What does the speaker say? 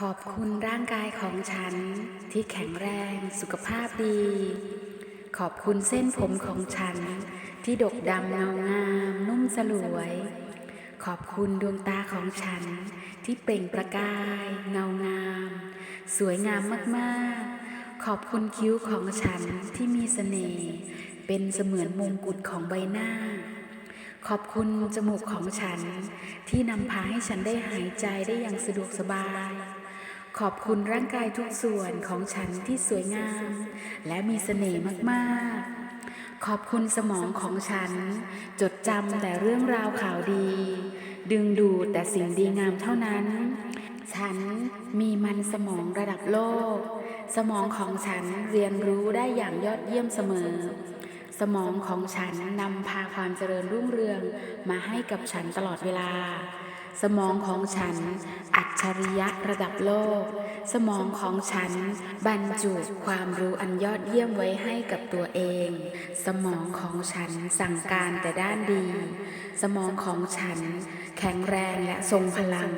ขอบคุณร่างกายของฉันที่แข็งแรงสุขภาพดี ขอบคุณเส้นผมของฉันที่ดกดำเงางาม นุ่มสลวย ขอบคุณดวงตาของฉันที่เปล่งประกายเงางาม สวยงามมากๆ ขอบคุณคิ้วของฉันที่มีเสน่ห์เป็นเสมือนมงกุฎของใบหน้า ขอบคุณจมูกของฉันที่นำพาให้ฉันได้หายใจได้อย่างสะดวกสบาย ขอบคุณร่างกายทุกส่วนของฉันที่สวยงาม และมีเสน่ห์มากๆ ขอบคุณสมองของฉัน จดจำแต่เรื่องราวข่าวดี ดึงดูดแต่สิ่งดีงามเท่านั้น ฉันมีมันสมองระดับโลก สมองของฉันเรียนรู้ได้อย่างยอดเยี่ยมเสมอ สมองของฉันนำพาความเจริญรุ่งเรืองมาให้กับฉันตลอดเวลา สมองของฉัน อัจฉริยะระดับโลก สมองของฉันบรรจุความรู้อันยอดเยี่ยมไว้ให้กับตัวเอง สมองของฉันสั่งการแต่ด้านดี สมองของฉันแข็งแรงและทรงพลัง